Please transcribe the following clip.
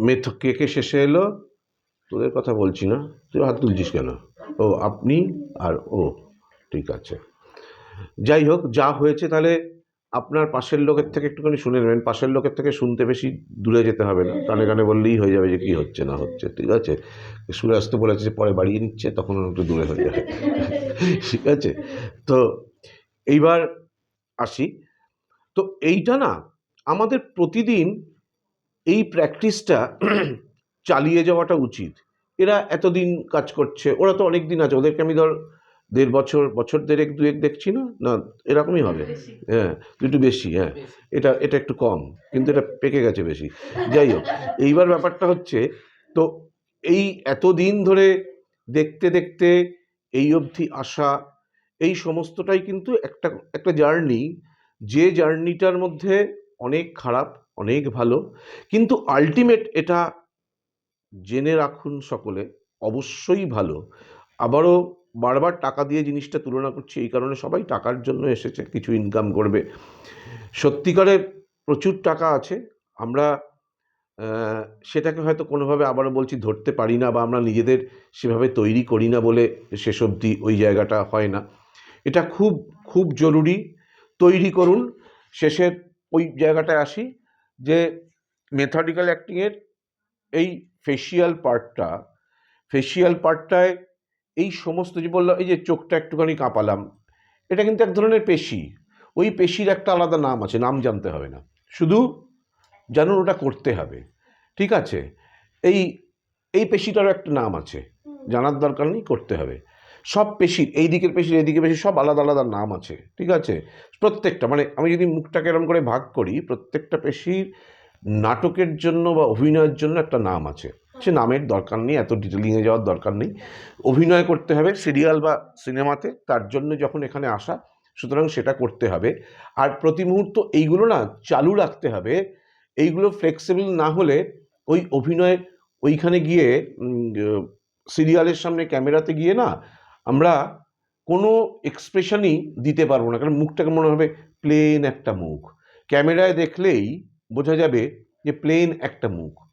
Meth কে কে শেষে এলো? তোদের কথা বলছি না। তুই হাত তুলছিস কেন? ও, আপনি আর ও। ঠিক আছে। যাই হোক, যা হয়েছে তাহলে আপনার পাশের লোকের থেকে একটুখানি শুনে নেবেন। পাশের লোকের থেকে শুনতে বেশি দূরে যেতে হবে না। কানে কানে বললেই হয়ে যাবে যে কী হচ্ছে, না হচ্ছে। ঠিক আছে? সুরে আসতে বলেছে যে পরে বাড়িয়ে নিচ্ছে তখন একটু দূরে হয়ে যাবে। ঠিক আছে? তো এইবার আসি। তো এইটা না, আমাদের প্রতিদিন এই প্র্যাকটিসটা চালিয়ে যাওয়াটা উচিত। এরা এতদিন কাজ করছে ওরা তো অনেক দিন আছে ওদেরকে আমি ধর দেড় বছর বছর দেড়েক দুয়েক দেখছি না? না এরকমই হবে। হ্যাঁ একটু বেশি হ্যাঁ। এটা এটা একটু কম কিন্তু এটা পেকে গেছে বেশি। যাই হোক এইবার ব্যাপারটা হচ্ছে তো এই এতদিন ধরে দেখতে দেখতে এই অবধি আসা এই সমস্তটাই কিন্তু একটা একটা জার্নি যে জার্নিটার মধ্যে অনেক খারাপ অনেক ভালো। কিন্তু আলটিমেট এটা জেনে রাখুন সকলে, অবশ্যই ভালো। আবারও বারবার টাকা দিয়ে জিনিসটা তুলনা করছি, এই কারণে সবাই টাকার জন্য এসেছে, কিছু ইনকাম করবে। সত্যিকারে প্রচুর টাকা আছে, আমরা সেটাকে হয়তো কোনোভাবে আবারও বলছি ধরতে পারি না, বা আমরা নিজেদের সেভাবে তৈরি করি না বলে শেষ অবধি ওই জায়গাটা হয় না। এটা খুব খুব জরুরি। তৈরি করুন, শেষের ওই জায়গাটায় আসি। যে মেথডিক্যাল অ্যাক্টিংয়ের এই ফেসিয়াল পার্টটা ফেসিয়াল পার্টটায় এই সমস্ত যে বললাম এই যে চোখটা একটুখানি কাঁপালাম এটা কিন্তু এক ধরনের পেশি। ওই পেশির একটা আলাদা নাম আছে নাম জানতে হবে না। শুধু জানুন ওটা করতে হবে। ঠিক আছে? এই এই পেশিটারও একটা নাম আছে। জানার দরকার নেই করতে হবে। সব পেশির এই দিকের পেশির এই দিকের পেশির সব আলাদা আলাদা নাম আছে ঠিক আছে? প্রত্যেকটা মানে আমি যদি মুখটাকে এরম করে ভাগ করি প্রত্যেকটা পেশির নাটকের জন্য বা অভিনয়ের জন্য একটা নাম আছে। সে নামের দরকার নেই এত ডিটেলিংয়ে যাওয়ার দরকার নেই। অভিনয় করতে হবে সিরিয়াল বা সিনেমাতে তার জন্য যখন এখানে আসা সুতরাং সেটা করতে হবে। আর প্রতি মুহূর্ত এইগুলো না চালু রাখতে হবে এইগুলো ফ্লেক্সিবল না হলে ওই অভিনয় ওইখানে গিয়ে সিরিয়ালের সামনে ক্যামেরাতে গিয়ে না আমরা কোনো এক্সপ্রেশনই দিতে পারব না। কারণ মুখটাকে মনে হবে? প্লেন একটা মুখ। ক্যামেরায় দেখলেই বোঝা যাবে যে প্লেন একটা মুখ।